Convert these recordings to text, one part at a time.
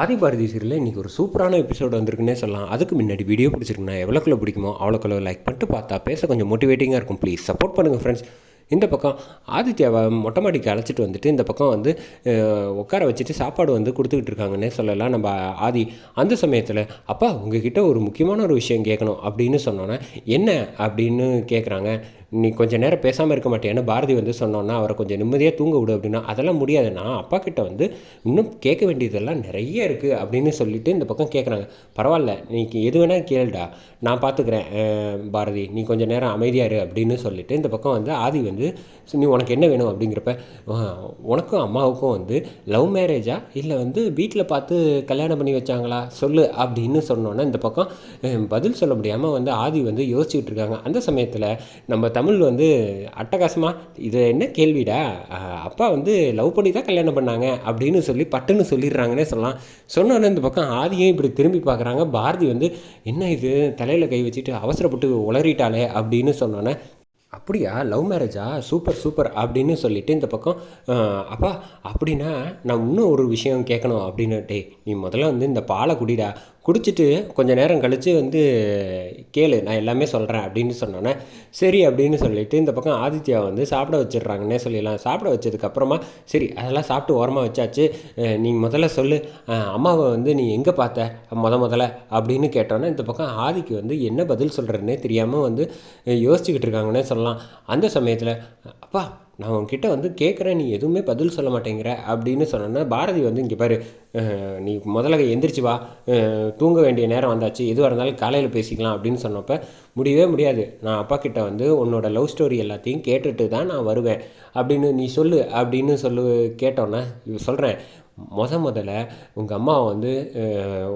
ஆதிபாரதி சீரியலில் இன்றைக்கி ஒரு சூப்பரான எபிசோடு வந்திருக்குன்னே சொல்லலாம். அதுக்கு முன்னாடி வீடியோ பிடிச்சிருக்குன்னா எவ்வளோக்குள்ள பிடிக்குமோ அவ்வளோக்குள்ள லைக் பண்ணிட்டு பார்த்தா பேச கொஞ்சம் மோட்டிவேட்டிங்காக இருக்கும். ப்ளீஸ் சப்போர்ட் பண்ணுங்கள் ஃப்ரெண்ட்ஸ் இந்த பக்கம் ஆதித்யாவை மொட்டை மாடிக்கு அழைச்சிட்டு வந்துட்டு இந்த பக்கம் வந்து உட்கார வச்சுட்டு சாப்பாடு வந்து கொடுத்துக்கிட்டு இருக்காங்கன்னே சொல்லலாம். நம்ம ஆதி அந்த சமயத்தில் அப்பா உங்ககிட்ட ஒரு முக்கியமான ஒரு விஷயம் கேட்கணும் அப்படின்னு சொன்னோன்னே என்ன? அப்படின்னு கேட்குறாங்க நீ கொஞ்சம் நேரம் பேசாமல் இருக்க மாட்டேன்னு பாரதி வந்து சொன்னோன்னா அவரை கொஞ்சம் நிம்மதியாக தூங்க விடு அப்படின்னா அதெல்லாம் முடியாது. நான் அப்பா கிட்ட வந்து இன்னும் கேட்க வேண்டியதெல்லாம் நிறைய இருக்குது அப்படின்னு சொல்லிட்டு இந்த பக்கம் கேட்குறாங்க பரவாயில்ல நீ எது வேணால் கேளுடா. நான் பார்த்துக்கிறேன் பாரதி. நீ கொஞ்சம் நேரம் அமைதியாரு அப்படின்னு சொல்லிட்டு இந்த பக்கம் வந்து ஆதி வந்து வந்து நீ உனக்கு என்ன வேணும்? அப்படிங்கிறப்ப உனக்கும் அம்மாவுக்கும் வந்து லவ் மேரேஜா? இல்லை வந்து வீட்டில் பார்த்து கல்யாணம் பண்ணி வச்சாங்களா? சொல்லு அப்படின்னு சொன்னோன்னே இந்த பக்கம் பதில் சொல்ல முடியாமல் வந்து ஆதி வந்து யோசிச்சுட்டு இருக்காங்க. அந்த சமயத்தில் நம்ம தமிழ் வந்து அட்டகாசமாக இது என்ன கேள்விடா? அப்பா வந்து லவ் பண்ணி தான் கல்யாணம் பண்ணாங்க அப்படின்னு சொல்லி பட்டுன்னு சொல்லிடுறாங்கன்னே சொல்லலாம். சொன்னோன்னே இந்த பக்கம் ஆதியும் இப்படி திரும்பி பார்க்குறாங்க. பாரதி வந்து என்ன இது? தலையில் கை வச்சுட்டு அவசரப்பட்டு உளறிட்டாளே அப்படின்னு சொன்னோன்னே அப்படியா? லவ் மேரேஜா சூப்பர் சூப்பர் அப்படின்னு சொல்லிவிட்டு இந்த பக்கம் அப்பா அப்படின்னா நான் இன்னும் ஒரு விஷயம் கேட்கணும் அப்படின்னு. டேய் நீ முதல்ல வந்து இந்த பாலை குடிடா. குடிச்சிட்டு கொஞ்ச நேரம் கழித்து வந்து கேளு நான் எல்லாமே சொல்கிறேன் அப்படின்னு சொன்னோன்னே சரி அப்படின்னு சொல்லிவிட்டு இந்த பக்கம் ஆதித்யா வந்து சாப்பிட வச்சிடுறாங்கன்னே சொல்லிடலாம். சாப்பிட வச்சதுக்கப்புறமா சரி அதெல்லாம் சாப்பிட்டு ஓரமாக வச்சாச்சு. நீ முதல்ல சொல்லு. அம்மாவை வந்து நீ எங்கே பார்த்த? முத முதல்ல அப்படின்னு கேட்டோன்னே இந்த பக்கம் ஆதிக்கு வந்து என்ன பதில் சொல்கிறேன்னே தெரியாமல் வந்து யோசிச்சுக்கிட்டு இருக்காங்கன்னே சொல்லலாம். அந்த சமயத்தில் அப்பா நான் உங்ககிட்ட வந்து கேட்குறேன் நீ எதுவுமே பதில் சொல்ல மாட்டேங்கிற அப்படின்னு சொன்னோன்னா பாரதி வந்து இங்கே பாரு நீ முதல்ல எந்திரிச்சு வா தூங்க வேண்டிய நேரம் வந்தாச்சு எதுவாக இருந்தாலும் காலையில் பேசிக்கலாம் அப்படின்னு சொன்னப்போ முடியவே முடியாது. நான் அப்பா கிட்ட வந்து உன்னோட லவ் ஸ்டோரி எல்லாத்தையும் கேட்டுட்டு தான் நான் வருவேன் அப்படின்னு நீ சொல்லு அப்படின்னு சொல்லு கேட்டோன்னே சொல்கிறேன் முத முதல்ல உங்கள் அம்மா வந்து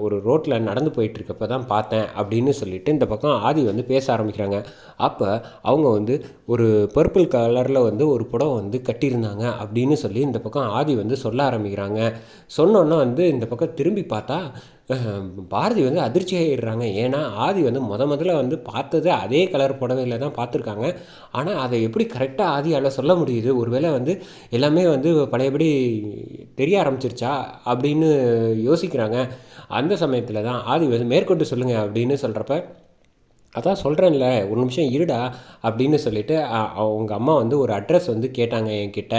ஒரு ரோட்டில் நடந்து போயிட்டுருக்கப்ப தான் பார்த்தேன் அப்படின்னு சொல்லிட்டு இந்த பக்கம் ஆதி வந்து பேச ஆரம்பிக்கிறாங்க. அப்போ அவங்க வந்து ஒரு பர்பிள் கலரில் வந்து ஒரு புடவை வந்து கட்டியிருந்தாங்க அப்படின்னு சொல்லி இந்த பக்கம் ஆதி வந்து சொல்ல ஆரம்பிக்கிறாங்க. சொன்னோன்னே வந்து இந்த பக்கம் திரும்பி பார்த்தா பாரதி வந்து அதிர்ச்சி ஆகிடுறாங்க ஏன்னா ஆதி வந்து முத முதல்ல வந்து பார்த்தது அதே கலர் புடவையில் தான் பார்த்துருக்காங்க. ஆனால் அதை எப்படி கரெக்டாக ஆதியால் சொல்ல முடியுது? ஒருவேளை வந்து எல்லாமே வந்து பழையபடி தெரிய ஆரம்பிச்சிருச்சா? அப்படின்னு யோசிக்கிறாங்க. அந்த சமயத்தில் தான் ஆதி வந்து மேற்கொண்டு சொல்லுங்கள் அப்படின்னு சொல்கிறப்ப அதான் சொல்கிறேன்ல ஒரு நிமிஷம் இருடா அப்படின்னு சொல்லிட்டு அவங்க அம்மா வந்து ஒரு அட்ரஸ் வந்து கேட்டாங்க என்கிட்ட.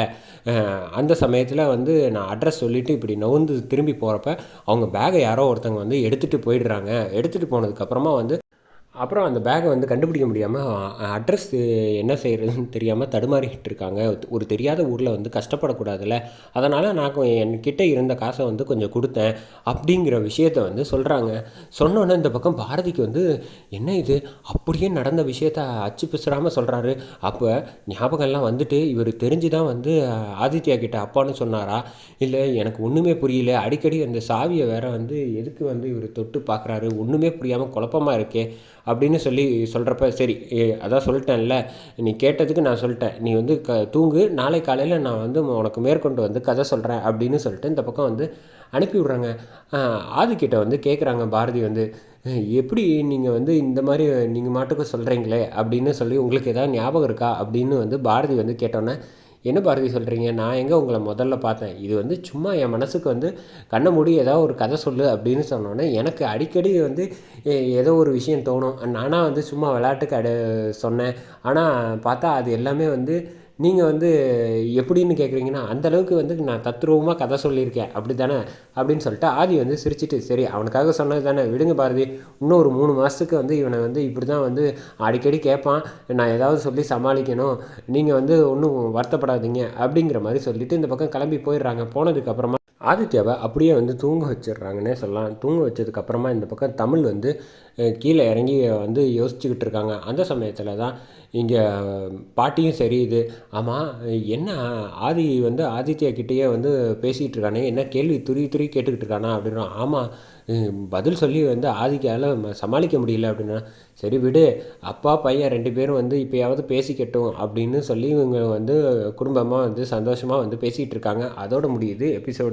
அந்த சமயத்தில் வந்து நான் அட்ரஸ் சொல்லிவிட்டு இப்படி நவுந்து திரும்பி போகிறப்ப அவங்க பேகை யாரோ ஒருத்தவங்க வந்து எடுத்துகிட்டு போயிடுறாங்க. எடுத்துகிட்டு போனதுக்கப்புறமா வந்து அப்புறம் அந்த பேக்கை வந்து கண்டுபிடிக்க முடியாமல் அட்ரஸ் என்ன செய்கிறதுன்னு தெரியாமல் தடுமாறிக்கிட்டு இருக்காங்க. ஒரு தெரியாத ஊரில் வந்து கஷ்டப்படக்கூடாதுல்ல. அதனால் நான் என்கிட்ட இருந்த காசை வந்து கொஞ்சம் கொடுத்தேன் அப்படிங்கிற விஷயத்த வந்து சொல்கிறாங்க சொன்னோன்னே இந்த பக்கம் பாரதிக்கு வந்து என்ன இது? அப்படியே நடந்த விஷயத்த அச்சு பிசுறாமல் சொல்கிறாரு அப்போ ஞாபகம்லாம் வந்துட்டு இவர் தெரிஞ்சு தான் வந்து ஆதித்யா கிட்ட அப்பான்னு சொன்னாரா? இல்லை எனக்கு ஒன்றுமே புரியல. அடிக்கடி அந்த சாவியை வேற வந்து எதுக்கு வந்து இவர் தொட்டு பார்க்குறாரு ஒன்றுமே புரியாமல் குழப்பமா இருக்கே. அப்படின்னு சொல்லி சொல்கிறப்ப சரி ஏ, அதான் சொல்லிட்டேன்ல. நீ கேட்டதுக்கு நான் சொல்லிட்டேன். நீ வந்து க தூங்கு. நாளை காலையில் நான் வந்து உனக்கு மேற்கொண்டு வந்து கதை சொல்கிறேன் அப்படின்னு சொல்லிட்டு இந்த பக்கம் வந்து அனுப்பி விட்றாங்க. ஆதிக்கிட்ட வந்து கேட்குறாங்க பாரதி வந்து எப்படி நீங்கள் வந்து இந்த மாதிரி நீங்கள் மாட்டுக்கு சொல்கிறீங்களே அப்படின்னு சொல்லி உங்களுக்கு எதாவது ஞாபகம் இருக்கா? அப்படின்னு வந்து பாரதி வந்து கேட்டோன்னே என்ன பாரதி சொல்கிறீங்க நான் எங்கே உங்களை முதல்ல பார்த்தேன்? இது வந்து சும்மா என் மனசுக்கு வந்து கண்ணை மூடி ஏதாவது ஒரு கதை சொல்லு அப்படின்னு சொன்னோன்னே எனக்கு அடிக்கடி வந்து ஏதோ ஒரு விஷயம் தோணும். நானாக வந்து சும்மா விளையாட்டுக்கு அட சொன்னேன். ஆனால் பார்த்தா அது எல்லாமே வந்து நீங்கள் வந்து எப்படின்னு கேட்குறீங்கன்னா அந்த அளவுக்கு வந்து நான் தத்ரூபமாக கதை சொல்லியிருக்கேன். அப்படி தானே அப்படின்னு சொல்லிட்டு ஆதி வந்து சிரிச்சிட்டு சரி அவனுக்காக சொன்னது தானே? விடுங்க பாரதி. இன்னும் ஒரு மூணு மாதத்துக்கு வந்து இவனை வந்து இப்படி தான் வந்து அடிக்கடி கேட்பான். நான் ஏதாவது சொல்லி சமாளிக்கணும். நீங்கள் வந்து ஒன்றும் வருத்தப்படாதீங்க. அப்படிங்கிற மாதிரி சொல்லிவிட்டு இந்த பக்கம் கிளம்பி போயிடுறாங்க. போனதுக்கப்புறமா ஆதித்யாவை அப்படியே வந்து தூங்க வச்சிடுறாங்கன்னே சொல்லலாம். தூங்க வச்சதுக்கப்புறமா இந்த பக்கம் தமிழ் வந்து கீழே இறங்கி வந்து யோசிச்சுக்கிட்டு இருக்காங்க. அந்த சமயத்தில் தான் இங்கே பாட்டியும் சரி இது. ஆமாம் என்ன ஆதி வந்து ஆதித்யா கிட்டேயே வந்து பேசிகிட்டு இருக்கானே என்ன கேள்வி துரி துரி கேட்டுக்கிட்டு இருக்கானா அப்படின்னா ஆமாம் பதில் சொல்லி வந்து ஆதிக்கால சமாளிக்க முடியல அப்படின்னா சரி விடு அப்பா பையன் ரெண்டு பேரும் வந்து இப்போயாவது பேசிக்கட்டும் அப்படின்னு சொல்லி இவங்க வந்து குடும்பமாக வந்து சந்தோஷமாக வந்து பேசிகிட்டு இருக்காங்க. அதோட முடியுது எபிசோடு.